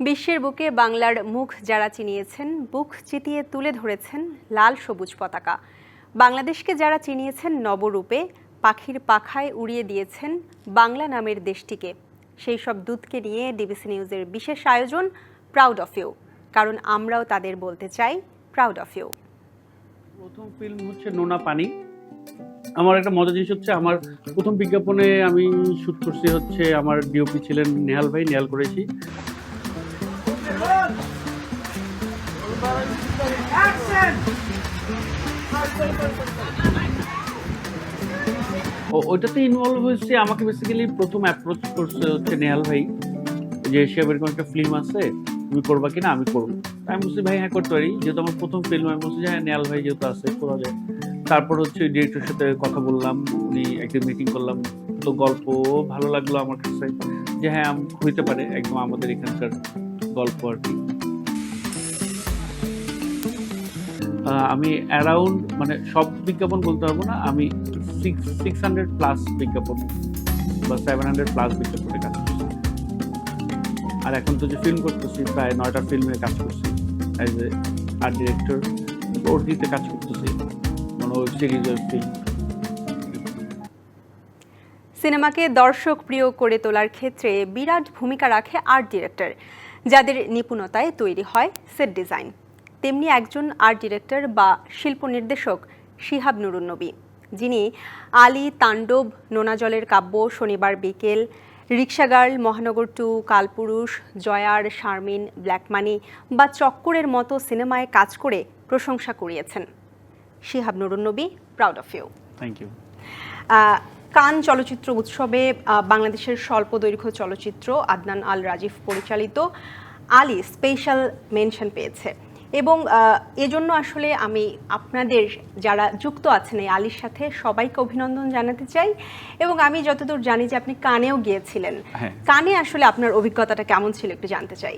বিশ্বের বুকে বাংলার মুখ যারা চিনিয়েছেন, বুক চিতিয়ে তুলে ধরেছেন লাল সবুজ পতাকা। বাংলাদেশকে যারা চিনিয়েছেন নবরূপে, পাখির পাখায় উড়িয়ে দিয়েছেন বাংলা নামের দেশটিকে। সেই সব দূতকে নিয়ে ডিবিসি নিউজের বিশেষ আয়োজন প্রাউড অফ ইউ কারণ আমরাও তাদের বলতে চাই প্রাউড অফ ইউ প্রথম ফিল্ম হচ্ছে নোনা পানি। আমার একটা মজার জিনিস হচ্ছে আমার প্রথম বিজ্ঞাপনে আমি শুট করছি হচ্ছে আমার ডিওপি ছিলেন নেহাল ভাই, নেহাল করেছি ওইটাতে ইনভলভ হয়েছে, আমাকে বেসিক্যালি প্রথম অ্যাপ্রোচ করছে হচ্ছে নেহাল ভাই, যে সে এরকম একটা ফিল্ম আছে, তুমি করবা কিনা, আমি করব। আমি বলছি, ভাই হ্যাঁ করতে পারি। যেহেতু আমার প্রথম ফিল্ম আমি বলছি হ্যাঁ নেহাল ভাই যেহেতু আছে, করা যায়। তারপর হচ্ছে ডিরেক্টরের সাথে কথা বললাম, উনি একদিন মিটিং করলাম, তো গল্প ভালো লাগল আমার কাছে, যে হ্যাঁ হইতে পারে, একদম আমাদের এখানকার গল্প আর কি। আমি অ্যারাউন্ড মানে সব বিজ্ঞাপন বলতে পারব না, আমি সিক্স হান্ড্রেড প্লাস বিজ্ঞাপন বা সেভেন হান্ড্রেড প্লাস বিজ্ঞাপনে কাজ করছি। আর এখন তো যে ফিল্ম করতেছি, প্রায় নয়টা ফিল্মে কাজ করছি। অ্যাজ এ আর্ট ডিরেক্টর ওটিতে কাজ করতেছি। মানে ওয়েব সিরিজ ওয়েব ফিল্ম সিনেমাকে দর্শক প্রিয় করে তোলার ক্ষেত্রে বিরাট ভূমিকা রাখে আর্ট ডিরেক্টর যাদের নিপুণতায় তৈরি হয় সেট ডিজাইন। তেমনি একজন আর্ট ডিরেক্টর বা শিল্প নির্দেশক শিহাব নুরুন নবী যিনি আলী তাণ্ডব নোনাজলের কাব্য শনিবার বিকেল রিক্সাগার্ল মহানগর টু কালপুরুষ জয়ার শারমিন ব্ল্যাকমানি বা চক্করের মতো সিনেমায় কাজ করে প্রশংসা কুড়িয়েছেন। Shihab Nurun Nabi proud of you thank you Cannes চলচ্চিত্র উৎসবে বাংলাদেশের স্বল্প দৈর্ঘ্য চলচ্চিত্র আদনান আল রাজিফ পরিচালিত আলী স্পেশাল মেনশন পেয়েছে। এবং এজন্য আসলে আমি আপনাদের যারা যুক্ত আছেন এই আলীর সাথে সবাইকে অভিনন্দন জানাতে চাই। এবং আমি যতদূর জানি যে আপনি কানেও গিয়েছিলেন। হ্যাঁ। কানে আসলে আপনার অভিজ্ঞতাটা কেমন ছিল একটু জানতে চাই।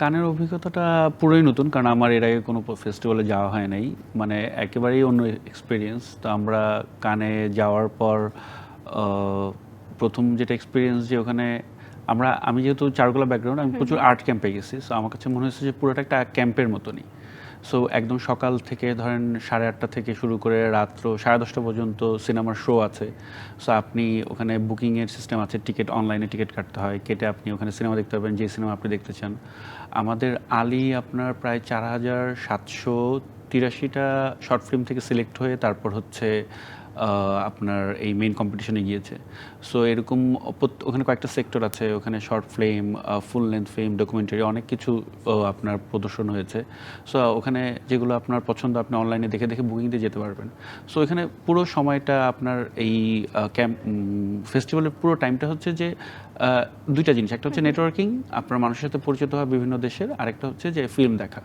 কানের অভিজ্ঞতাটা পুরোই নতুন কারণ আমার এর আগে কোনো ফেস্টিভ্যালে যাওয়া হয় নাই। মানে একেবারেই অন্য এক্সপিরিয়েন্স তো আমরা কানে যাওয়ার পর প্রথম যেটা এক্সপিরিয়েন্স যে ওখানে আমরা আমি যেহেতু চারকোলা ব্যাকগ্রাউন্ড আমি প্রচুর আর্ট ক্যাম্পে গেছি। সো আমার কাছে মনে হয়েছে যে পুরোটা একটা ক্যাম্পের মতনই। সো একদম সকাল থেকে ধরেন সাড়ে আটটা থেকে শুরু করে রাত্র সাড়ে দশটা পর্যন্ত সিনেমার শো আছে। সো আপনি ওখানে বুকিংয়ের সিস্টেম আছে টিকিট অনলাইনে টিকিট কাটতে হয়। কেটে আপনি ওখানে সিনেমা দেখতে পারবেন, যে সিনেমা আপনি দেখতে চান। আমাদের আলী আপনার প্রায় চার হাজার সাতশো তিরাশিটা শর্ট ফিল্ম থেকে সিলেক্ট হয়ে তারপর হচ্ছে আপনার এই মেইন কম্পিটিশনে গিয়েছে। সো এরকম ওখানে কয়েকটা সেক্টর আছে ওখানে short film full length film documentary অনেক কিছু আপনার প্রদর্শন হয়েছে। সো ওখানে যেগুলো আপনার পছন্দ আপনি অনলাইনে দেখে দেখে বুকিং দিয়ে যেতে পারবেন। সো এখানে পুরো সময়টা আপনার এই ক্যাম্প ফেস্টিভ্যালের পুরো টাইমটা হচ্ছে যে দুইটা জিনিস। একটা হচ্ছে নেটওয়ার্কিং আপনার মানুষের সাথে পরিচিত হওয়া বিভিন্ন দেশের। আরেকটা হচ্ছে যে ফিল্ম দেখা।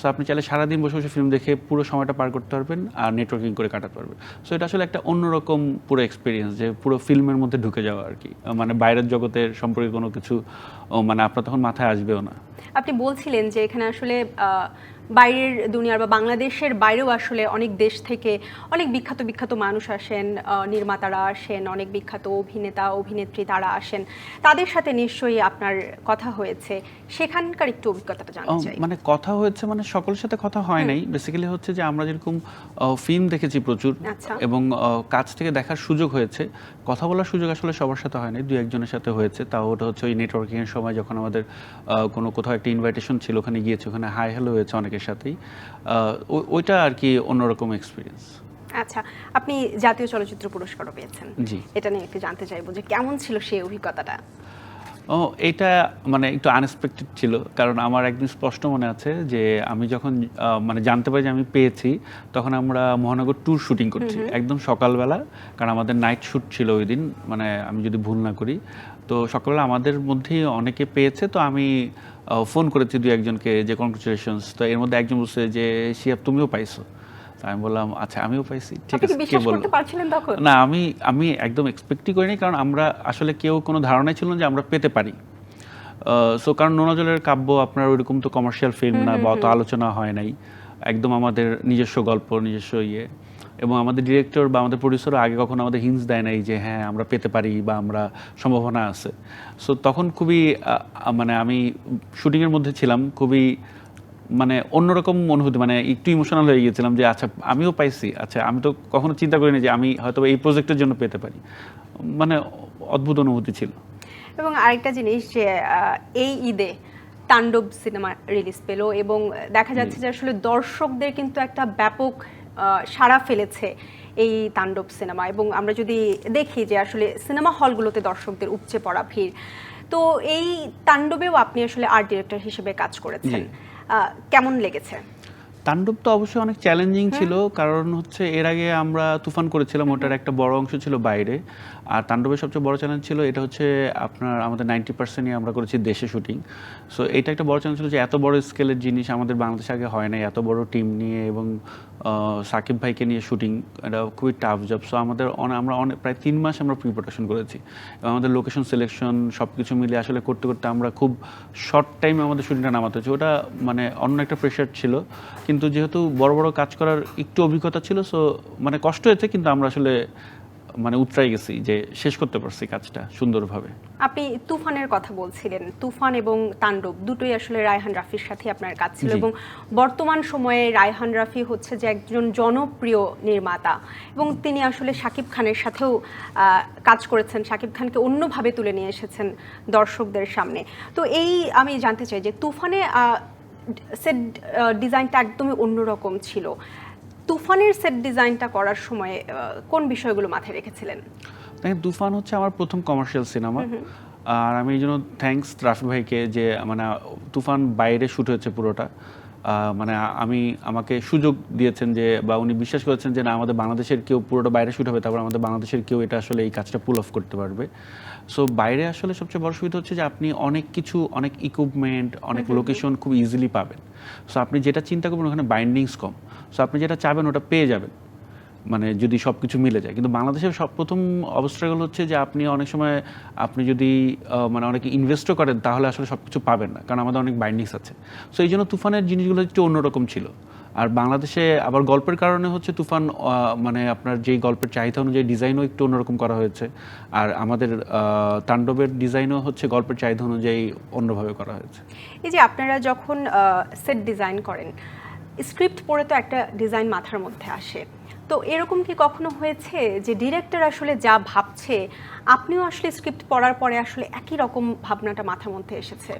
সো আপনি চাইলে সারাদিন বসে বসে ফিল্ম দেখে পুরো সময়টা পার করতে পারবেন আর নেটওয়ার্কিং করে কাটাতে পারবেন। সো এটা আসলে একটা অন্যরকম পুরো এক্সপিরিয়েন্স যে পুরো ফিল্মের মধ্যে ঢুকে যাওয়া আর কি। মানে বাইরের জগতের সম্পর্কে কোনো কিছু মানে আপনার তখন মাথায় আসবেও না। আপনি বলছিলেন যে এখানে আসলে বাইরের দুনিয়ার বা বাংলাদেশের বাইরেও আসলে অনেক দেশ থেকে অনেক বিখ্যাত বিখ্যাত মানুষ আসেন নির্মাতারা আসেন অনেক বিখ্যাত অভিনেতা অভিনেত্রী তারা আসেন। তাদের সাথে নিশ্চয়ই আপনার কথা হয়েছে। সেখানকার একটু অভিজ্ঞতাটা জানতে চাই। মানে কথা হয়েছে মানে সকলের সাথে কথা হয় নাই। বেসিক্যালি হচ্ছে যে আমরা যেরকম ফিল্ম দেখেছি প্রচুর আচ্ছা। এবং কাছ থেকে দেখার সুযোগ হয়েছে। কথা বলার সুযোগ আসলে সবার সাথে হয় নাই। দুই একজনের সাথে হয়েছে। তাও ওটা হচ্ছে ওই নেটওয়ার্কিং এর সময় যখন আমাদের কোনো কোথাও একটা ইনভাইটেশন ছিল ওখানে গিয়েছে ওখানে হাই হ্যালো হয়েছে অনেকের সাথেই। ওইটা আর কি অন্যরকম এক্সপিরিয়েন্স আচ্ছা আপনি জাতীয় চলচ্চিত্র পুরস্কারও পেয়েছেন। জি। এটা নিয়ে একটু জানতে চাইব যে কেমন ছিল সেই অভিজ্ঞতাটা? ও এটা মানে একটু আনএক্সপেক্টেড ছিল কারণ আমার একদিন স্পষ্ট মনে আছে যে আমি যখন মানে জানতে পারি যে আমি পেয়েছি তখন আমরা মহানগর ট্যুর শুটিং করছি। একদম সকালবেলা কারণ আমাদের নাইট শ্যুট ছিল ওই দিন মানে আমি যদি ভুল না করি। তো সকালবেলা আমাদের মধ্যেই অনেকে পেয়েছে তো আমি ফোন করেছি দু একজনকে যে কংগ্রেচুলেশনস তো এর মধ্যে একজন বলছে যে শিয়াব তুমিও পাইছো? আমি বললাম আচ্ছা আমিও পাইছি। ঠিক আছে কে বলল? না আমি আমি একদম এক্সপেক্টই করিনি কারণ আমরা আসলে কেউ কোনো ধারণাই ছিল না যে আমরা পেতে পারি। সো কারণ নোনাজলের কাব্য আপনার ওইরকম তো কমার্শিয়াল ফিল্ম না বা অত আলোচনা হয় নাই। একদম আমাদের নিজস্ব গল্প নিজস্ব ইয়ে। এবং আমাদের ডিরেক্টর বা আমাদের প্রডিউসারও আগে কখনো আমাদের হিন্স দেয় নাই যে হ্যাঁ আমরা পেতে পারি বা আমরা সম্ভাবনা আছে। সো তখন খুবই মানে আমি শুটিংয়ের মধ্যে ছিলাম খুবই মানে অন্যরকম অনুভূতি মানে একটু ইমোশনাল হয়ে গিয়েছিলাম যে আচ্ছা আমিও পাইছি। আচ্ছা আমি তো কখনো চিন্তা করিনি যে আমি হয়তো এই প্রজেক্টের জন্য পেতে পারি। মানে অদ্ভুত অনুভূতি ছিল। এবং আরেকটা জিনিস যে এই ঈদে তাণ্ডব সিনেমা রিলিজ পেল এবং দেখা যাচ্ছে যে আসলে দর্শকদের কিন্তু একটা ব্যাপক সাড়া ফেলেছে এই তাণ্ডব সিনেমা। এবং আমরা যদি দেখি যে আসলে সিনেমা হলগুলোতে দর্শকদের উপচে পড়া ভিড় তো এই তাণ্ডবেও আপনি আসলে আর্ট ডিরেক্টর হিসেবে কাজ করেছেন। কেমন লেগেছে? তাণ্ডব তো অবশ্যই অনেক চ্যালেঞ্জিং ছিল কারণ হচ্ছে এর আগে আমরা তুফান করেছিলাম ওটার একটা বড় অংশ ছিল বাইরে। আর তাণ্ডবের সবচেয়ে বড় চ্যালেঞ্জ ছিল, এটা হচ্ছে আপনার আমাদের নাইনটি পার্সেন্টই আমরা করেছি দেশে শুটিং সো এটা একটা বড় চ্যালেঞ্জ ছিল যে এত বড় স্কেলের জিনিস আমাদের বাংলাদেশে আগে হয় নাই, এত বড় টিম নিয়ে এবং সাকিব ভাইকে নিয়ে শুটিং এটা খুবই টাফ জব সো আমাদের আমরা অনেক প্রায় তিন মাস আমরা প্রি প্রোডাকশন করেছি। এবং আমাদের লোকেশন সিলেকশন সব কিছু মিলে আসলে করতে করতে আমরা খুব শর্ট টাইমে আমাদের শুটিংটা নামাতে হচ্ছে ওটা মানে অন্য একটা প্রেশার ছিল। কিন্তু যেহেতু বড় বড় কাজ করার একটু অভিজ্ঞতা ছিল সো মানে কষ্ট হয়েছে, কিন্তু আমরা আসলে মানে উতরাই গেছি যে শেষ করতে পারছি কাজটা সুন্দরভাবে। আপনি তুফানের কথা বলছিলেন তুফান এবং তাণ্ডব দুটোই আসলে রায়হান রাফির সাথে আপনার কাজ ছিল এবং বর্তমান সময়ে রায়হান রাফি হচ্ছে যে একজন জনপ্রিয় নির্মাতা এবং তিনি আসলে শাকিব খানের সাথেও কাজ করেছেন শাকিব খানকে অন্যভাবে তুলে নিয়ে এসেছেন দর্শকদের সামনে। তো এই আমি জানতে চাই যে তুফানে সেট ডিজাইনটা একদমই অন্যরকম ছিল। তুফানের সেট ডিজাইনটা করার সময় কোন বিষয়গুলো মাথায় রেখেছিলেন? তুফান হচ্ছে আমার প্রথম কমার্শিয়াল সিনেমা আর আমি এই জন্য থ্যাঙ্কস রাফি ভাইকে যে মানে তুফান বাইরে শ্যুট হয়েছে পুরোটা। মানে আমি আমাকে সুযোগ দিয়েছেন যে বা উনি বিশ্বাস করেছেন যে না আমাদের বাংলাদেশের কেউ পুরোটা বাইরে শ্যুট হবে তারপর আমাদের বাংলাদেশের কেউ এটা আসলে এই কাজটা পুল অফ করতে পারবে। সো বাইরে আসলে সবচেয়ে বড় সুবিধা হচ্ছে যে আপনি অনেক কিছু অনেক ইকুইপমেন্ট অনেক লোকেশন খুব ইজিলি পাবেন। সো আপনি যেটা চিন্তা করবেন ওখানে বাইন্ডিংস কম। সো আপনি যেটা চাবেন ওটা পেয়ে যাবেন। মানে যদি সব কিছু মিলে যায়। কিন্তু বাংলাদেশের সব প্রথম অবস্ট্রাগল হচ্ছে যে আপনি অনেক সময় আপনি যদি মানে অনেকে ইনভেস্টও করেন তাহলে আসলে সব কিছু পাবেন না। কারণ আমাদের অনেক বাইন্ডিংস আছে। সো এই জন্য তুফানের জিনিসগুলো একটু অন্যরকম ছিল। আর বাংলাদেশে আবার গল্পের কারণে হচ্ছে তুফান মানে আপনার যেই গল্পের চাহিদা অনুযায়ী ডিজাইনও একটু অন্যরকম করা হয়েছে। আর আমাদের তাণ্ডবের ডিজাইনও হচ্ছে গল্পের চাহিদা অনুযায়ী অন্যভাবে করা হয়েছে। এই যে আপনারা যখন সেট ডিজাইন করেন স্ক্রিপ্ট পড়ে তো একটা ডিজাইন মাথার মধ্যে আসে। তো এরকম কি কখনো হয়েছে যে ডিরেক্টর আসলে যা ভাবছে, আপনিও আসলে স্ক্রিপ্ট পড়ার পরে আসলে একই রকম ভাবনাটা মাথার মধ্যে এসেছে?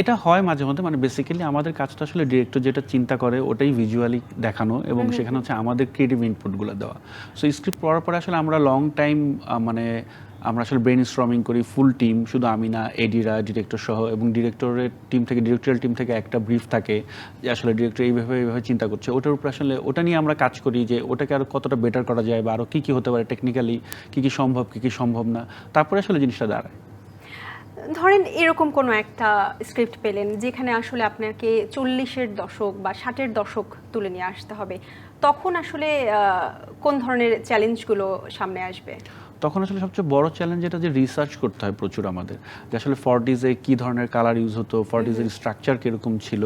এটা হয় মাঝে মধ্যে। মানে বেসিক্যালি আমাদের কাজটা আসলে ডিরেক্টর যেটা চিন্তা করে ওটাই ভিজুয়ালি দেখানো এবং সেখানে হচ্ছে আমাদের ক্রিয়েটিভ ইনপুটগুলো দেওয়া। সো স্ক্রিপ্ট পড়ার পরে আসলে আমরা লং টাইম মানে আমরা আসলে ব্রেন স্ট্রমিং করি ফুল টিম শুধু আমি না এডিরা ডিরেক্টর সহ এবং ডিরেক্টরের টিম থেকে ডিরেক্টরিয়াল টিম থেকে একটা ব্রিফ থাকে যে আসলে ডিরেক্টর এইভাবে এইভাবে চিন্তা করছে। ওটার উপর আসলে ওটা নিয়ে আমরা কাজ করি যে ওটাকে আরও কতটা বেটার করা যায় বা আরও কী কী হতে পারে টেকনিক্যালি কী কী সম্ভব কী কী সম্ভব না। তারপরে আসলে জিনিসটা দাঁড়ায়। ধরেন এরকম কোনো একটা স্ক্রিপ্ট পেলেন যেখানে আসলে আপনাকে চল্লিশের দশক বা ষাটের দশক তুলে নিয়ে আসতে হবে তখন আসলে কোন ধরনের চ্যালেঞ্জগুলো সামনে আসবে? তখন আসলে সবচেয়ে বড় চ্যালেঞ্জ এটা যে রিসার্চ করতে হয় প্রচুর আমাদের যে আসলে ফর্টিজে কী ধরনের কালার ইউজ হতো ফর্টিজের স্ট্রাকচার কীরকম ছিল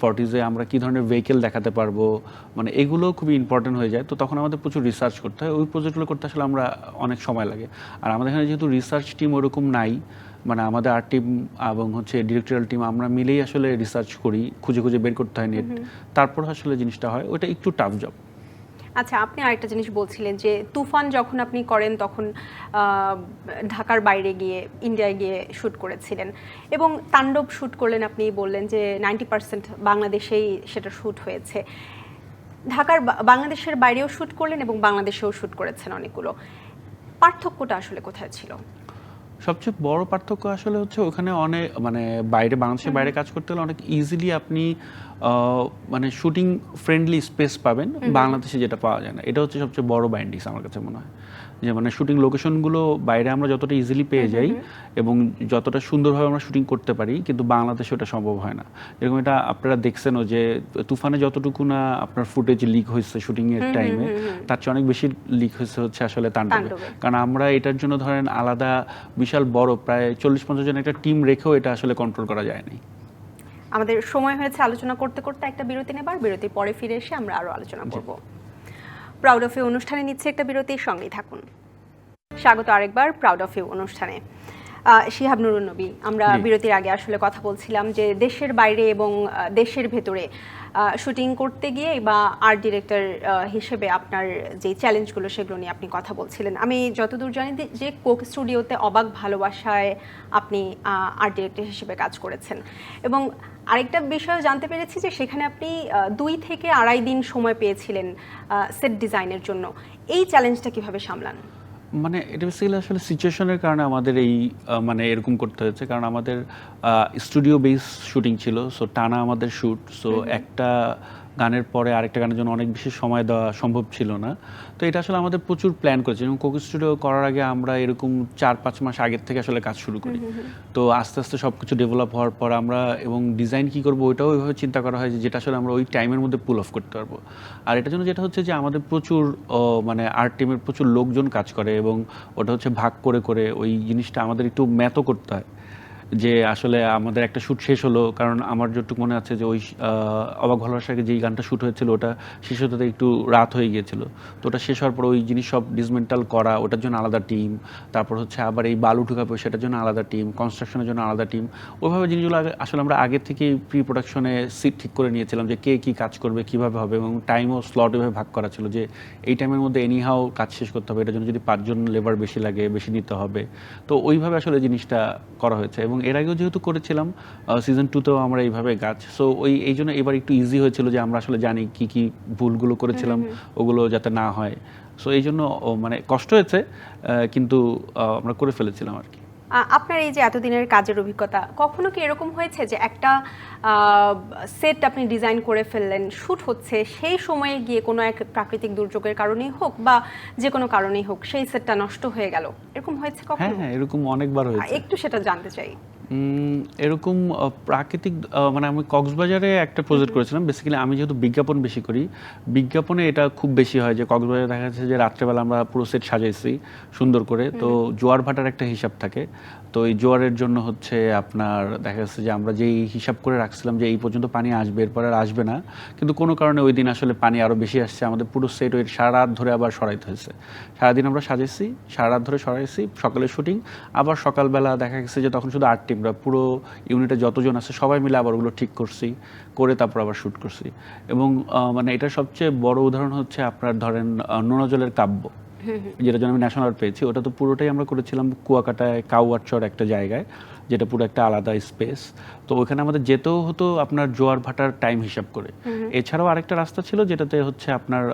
ফর্টিজে আমরা কী ধরনের ভেহিকেল দেখাতে পারব মানে এগুলো খুবই ইম্পর্টেন্ট হয়ে যায়। তো তখন আমাদের প্রচুর রিসার্চ করতে হয় ওই প্রজেক্টগুলো করতে আসলে আমরা অনেক সময় লাগে। আর আমাদের এখানে যেহেতু রিসার্চ টিম ওরকম নাই মানে আমাদের আর্ট টিম এবং হচ্ছে ডিরেক্টরিয়াল টিম আমরা মিলেই আসলে রিসার্চ করি খুঁজে খুঁজে বের করতে হয় নেট তারপর আসলে জিনিসটা হয় ওটা একটু টাফ জব আচ্ছা আপনি আরেকটা জিনিস বলছিলেন যে তুফান যখন আপনি করেন তখন ঢাকার বাইরে গিয়ে ইন্ডিয়ায় গিয়ে শ্যুট করেছিলেন। এবং তাণ্ডব শ্যুট করলেন আপনি বললেন যে নাইনটি পার্সেন্ট বাংলাদেশেই সেটা শ্যুট হয়েছে। ঢাকার বাংলাদেশের বাইরেও শ্যুট করলেন এবং বাংলাদেশেও শ্যুট করেছেন অনেকগুলো। পার্থক্যটা আসলে কোথায় ছিল? সবচেয়ে বড় পার্থক্য আসলে হচ্ছে ওখানে অনেক মানে বাইরে বাংলাদেশের বাইরে কাজ করতে হলে অনেক ইজিলি আপনি আহ, মানে শুটিং ফ্রেন্ডলি স্পেস পাবেন। বাংলাদেশে যেটা পাওয়া যায় না। এটা হচ্ছে সবচেয়ে বড় বাইন্ডিংস আমার কাছে মনে হয়। যে মানে শুটিং লোকেশনগুলো বাইরে আমরা যতটা ইজিলি পেয়ে যাই এবং যতটা সুন্দরভাবে আমরা শুটিং করতে পারি কিন্তু বাংলাদেশে ওটা সম্ভব হয় না। এরকম এটা আপনারা দেখছেনও যে তুফানে যতটুকু না আপনার ফুটেজ লিক হয়েছে শুটিংয়ের টাইমে তার চেয়ে অনেক বেশি লিক হয়েছে হচ্ছে আসলে তাণ্ডবে। কারণ আমরা এটার জন্য ধরেন আলাদা বিশাল বড় প্রায় চল্লিশ পঞ্চাশ জন একটা টিম রেখেও এটা আসলে কন্ট্রোল করা যায়নি আমাদের সময় হয়েছে আলোচনা করতে করতে একটা বিরতি নেবার বিরতির পরে ফিরে এসে আমরা আরও আলোচনা করব। প্রাউড অফ ইউ অনুষ্ঠানে নিচ্ছে একটা বিরতির সঙ্গেই থাকুন। স্বাগত আরেকবার প্রাউড অফ ইউ অনুষ্ঠানে। শিহাব নুরুন নবী আমরা বিরতির আগে আসলে কথা বলছিলাম যে দেশের বাইরে এবং দেশের ভেতরে শুটিং করতে গিয়ে বা আর্ট ডিরেক্টর হিসেবে আপনার যে চ্যালেঞ্জগুলো সেগুলো নিয়ে আপনি কথা বলছিলেন। আমি যতদূর জানি যে- কোক স্টুডিওতে অবাক ভালোবাসায় আপনি আর্ট ডিরেক্টর হিসেবে কাজ করেছেন। এবং আরেকটা বিষয় জানতে পেরেছি যে সেখানে আপনি দুই থেকে আড়াই দিন সময় পেয়েছিলেন সেট ডিজাইনের জন্য। এই চ্যালেঞ্জটা কীভাবে সামলান? মানে এটা বেসিক্যালি আসলে সিচুয়েশনের কারণে আমাদের এই মানে এরকম করতে হয়েছে। কারণ আমাদের স্টুডিও বেস শুটিং ছিল সো টানা আমাদের শ্যুট সো একটা গানের পরে আরেকটা গানের জন্য অনেক বেশি সময় দেওয়া সম্ভব ছিল না। তো এটা আসলে আমাদের প্রচুর প্ল্যান করেছে এবং কোকো স্টুডিও করার আগে আমরা এরকম চার পাঁচ মাস আগের থেকে আসলে কাজ শুরু করি। তো আস্তে আস্তে সব কিছু ডেভেলপ হওয়ার পর আমরা এবং ডিজাইন কি করব ওইটাও ওইভাবে চিন্তা করা হয় যে যেটা আসলে আমরা ওই টাইমের মধ্যে পুল অফ করতে পারব। আর এটার জন্য যেটা হচ্ছে যে আমাদের প্রচুর মানে আর্ট টিমের প্রচুর লোকজন কাজ করে এবং ওটা হচ্ছে ভাগ করে করে ওই জিনিসটা আমাদের একটু ম্যাথও করতে হয়। যে আসলে আমাদের একটা শ্যুট শেষ হলো, কারণ আমার যতটুকু মনে আছে যে ওই অবাক ভালোবাসাকে যেই গানটা শ্যুট হয়েছিল ওটা শেষ হতে একটু রাত হয়ে গিয়েছিল। তো ওটা শেষ হওয়ার পর ওই জিনিস সব ডিসমেন্টাল করা, ওটার জন্য আলাদা টিম তারপর হচ্ছে আবার এই বালু ঢুকাবে, সেটার জন্য আলাদা টিম কনস্ট্রাকশনের জন্য আলাদা টিম ওইভাবে জিনিসগুলো আসলে আমরা আগে থেকেই প্রি প্রোডাকশনে সিট ঠিক করে নিয়েছিলাম যে কে কী কাজ করবে, কীভাবে হবে এবং টাইমও স্লট এভাবে ভাগ করা ছিল যে এই টাইমের মধ্যে এনিহাও কাজ শেষ করতে হবে। এটার জন্য যদি পাঁচজন লেবার বেশি লাগে, বেশি নিতে হবে। তো ওইভাবে আসলে জিনিসটা করা হয়েছে এবং এর আগেও যেহেতু করেছিলাম সিজন টুতেও আমরা এইভাবে গাছ সো ওই এই জন্য এবার একটু ইজি হয়েছিল যে আমরা আসলে জানি কি কি ভুলগুলো করেছিলাম ওগুলো যাতে না হয়। সো এই জন্য মানে কষ্ট হয়েছে কিন্তু আমরা করে ফেলেছিলাম আর কি। আপনার এই যে এতদিনের কাজের অভিজ্ঞতা কখনো কি এরকম হয়েছে যে একটা সেট আপনি ডিজাইন করে ফেললেন শ্যুট হচ্ছে সেই সময়ে গিয়ে কোনো এক প্রাকৃতিক দুর্যোগের কারণেই হোক বা যে কোনো কারণেই হোক সেই সেটটা নষ্ট হয়ে গেল? এরকম হয়েছে হ্যাঁ কখনো? হ্যাঁ এরকম অনেকবার হয়েছে। একটু সেটা জানতে চাই। এরকম প্রাকৃতিক মানে আমি কক্সবাজারে একটা প্রজেক্ট করেছিলাম। বেসিক্যালি আমি যেহেতু বিজ্ঞাপন বেশি করি বিজ্ঞাপনে এটা খুব বেশি হয় যে কক্সবাজারে দেখা যাচ্ছে যে রাত্রেবেলা আমরা পুরো সেট সাজাইছি সুন্দর করে। তো জোয়ার ভাটার একটা হিসাব থাকে। তো এই জোয়ারের জন্য হচ্ছে আপনার দেখা যাচ্ছে যে আমরা যেই হিসাব করে রাখছিলাম যে এই পর্যন্ত পানি আসবে এরপর আর আসবে না। কিন্তু কোনো কারণে ওই দিন আসলে পানি আরও বেশি আসছে। আমাদের পুরো সেট ওই সারা রাত ধরে আবার সরাইতে হয়েছে। সারাদিন আমরা সাজাইছি সারা রাত ধরে সরাইছি সকালে শুটিং আবার সকালবেলা দেখা গেছে যে তখন শুধু আর্ট টিমরা পুরো ইউনিটে যতজন আছে সবাই মিলে আবার ওগুলো ঠিক করছি করে তারপর আবার শ্যুট করছি। এবং আহ, মানে এটা সবচেয়ে বড় উদাহরণ হচ্ছে আপনার ধরেন নোনাজলের নোনা জলের কাব্য যেটা জন্য আমি ন্যাশনাল আর্ট পেয়েছি ওটা তো পুরোটাই আমরা করেছিলাম কুয়াকাটায় কাউয়ারচর একটা জায়গায়। যেটা পুরো একটা আলাদা স্পেস তো ওখানে আমাদের যেতেও হতো আপনার জোয়ার ভাটার টাইম হিসাব করে। এছাড়াও আরেকটা রাস্তা ছিল যেটাতে হচ্ছে আপনার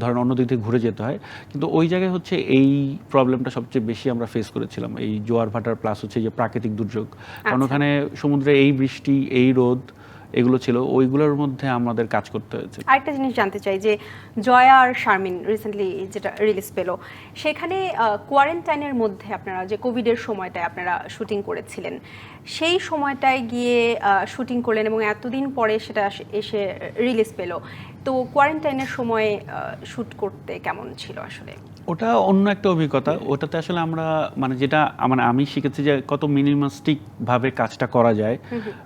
ধরেন অন্য দিক থেকে ঘুরে যেতে হয়। কিন্তু ওই জায়গায় হচ্ছে এই প্রবলেমটা সবচেয়ে বেশি আমরা ফেস করেছিলাম। এই জোয়ার ভাটার প্লাস হচ্ছে যে প্রাকৃতিক দুর্যোগ। কারণ আচ্ছা। ওখানে সমুদ্রে এই বৃষ্টি এই রোদ এগুলো ছিল, ওইগুলোর মধ্যে আমাদের কাজ করতে হয়েছে। আরেকটা জিনিস জানতে চাই যে, জয়া আর শারমিন রিসেন্টলি যেটা রিলিজ পেল, সেখানে কোয়ারেন্টাইনের মধ্যে আপনারা, যে কোভিডের সময়টায় আপনারা শুটিং করেছিলেন সেই সময়টায় গিয়ে শুটিং করলেন এবং এতদিন পরে সেটা এসে রিলিজ পেল। তো কোয়ারেন্টাইনের সময়ে শ্যুট করতে কেমন ছিল আসলে? ওটা অন্য একটা অভিজ্ঞতা। ওটাতে আসলে আমরা মানে যেটা মানে আমি শিখেছি যে কত মিনিমাস্টিক ভাবে কাজটা করা যায়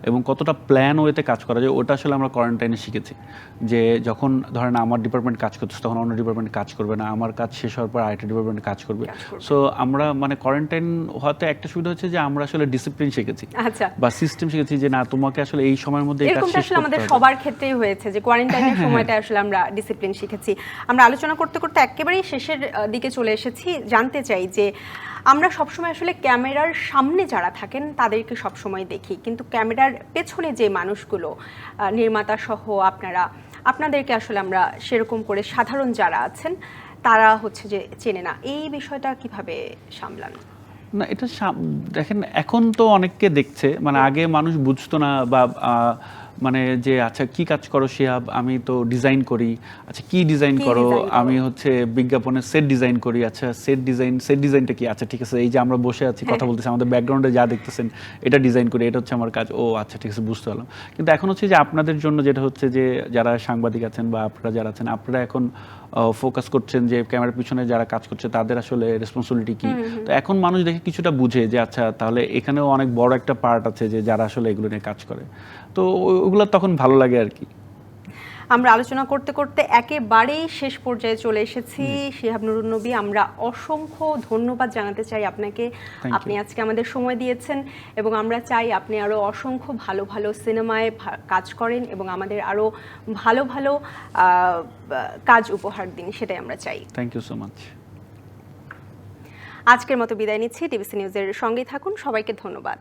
এবং কতটা প্ল্যান ওয়েতে কাজ করা যায় ওটা আসলে আমরা কোয়ারেন্টাইনে শিখেছি। যে যখন ধরেন আমার ডিপার্টমেন্ট কাজ করতেছে তখন অন্য ডিপার্টমেন্ট কাজ করবে না আমার কাজ শেষ হওয়ার পর আরেকটা ডিপার্টমেন্ট কাজ করবে। কাজ করবে। সো আমরা মানে কোয়ারেন্টাইন হওয়াতে একটা সুবিধা হচ্ছে যে আমরা আসলে ডিসিপ্লিন শিখেছি। আচ্ছা। বা সিস্টেম শিখেছি যে না তোমাকে আসলে এই সময়ের মধ্যে কাজ এরকমটা আসলে আমাদের সবার ক্ষেত্রেই হয়েছে যে কোয়ারেন্টাইনের হ্যাঁ, হ্যাঁ, সময়টা আসলে আমরা ডিসিপ্লিন শিখেছি। আমরা আলোচনা করতে করতে একেবারেই শেষের দিকে চলে এসেছি। জানতে চাই যে আমরা সবসময় আসলে ক্যামেরার সামনে যারা থাকেন তাদেরকে সবসময় দেখি। কিন্তু ক্যামেরার পেছনে যে মানুষগুলো নির্মাতা সহ আপনারা আপনাদেরকে আসলে আমরা সেরকম করে সাধারণ যারা আছেন তারা হচ্ছে যে চেনে না। এই বিষয়টা কীভাবে সামলান? না এটা সাম- দেখেন এখন তো অনেককে দেখছে মানে আগে মানুষ বুঝতো না বা মানে যে আচ্ছা কি কাজ করো শিহাব আমি তো ডিজাইন করি আচ্ছা কি ডিজাইন করো করো? আমি হচ্ছে বিজ্ঞাপনের সেট ডিজাইন করি আচ্ছা সেট ডিজাইন সেট ডিজাইনটা কি? আচ্ছা ঠিক আছে এই যে আমরা বসে আছি কথা বলতেছি আমাদের ব্যাকগ্রাউন্ডে যা দেখতেছেন এটা ডিজাইন করি এটা হচ্ছে আমার কাজ ও আচ্ছা ঠিক আছে বুঝতে পারলাম। কিন্তু এখন হচ্ছে যে আপনাদের জন্য যেটা হচ্ছে যে যারা সাংবাদিক আছেন বা আপনারা যারা আছেন আপনারা এখন ফোকাস করছেন যে ক্যামেরার পিছনে যারা কাজ করছে তাদের আসলে রেসপন্সিবিলিটি কি? তো এখন মানুষ দেখে কিছুটা বুঝে যে আচ্ছা তাহলে এখানেও অনেক বড় একটা পার্ট আছে যে যারা আসলে এগুলো নিয়ে কাজ করে। তো ওগুলো তখন ভালো লাগে আর কি। আমরা আলোচনা করতে করতে একেবারেই শেষ পর্যায়ে চলে এসেছি। শিহাব নুরুন নবী আমরা অসংখ্য ধন্যবাদ জানাতে চাই আপনাকে। আপনি আজকে আমাদের সময় দিয়েছেন এবং আমরা চাই আপনি আরও অসংখ্য ভালো ভালো সিনেমায় কাজ করেন এবং আমাদের আরও ভালো ভালো আহ, কাজ উপহার দিন সেটাই আমরা চাই। থ্যাংক ইউ সো মাচ আজকের মতো বিদায় নিচ্ছি। টিভিসি নিউজের সঙ্গেই থাকুন। সবাইকে ধন্যবাদ।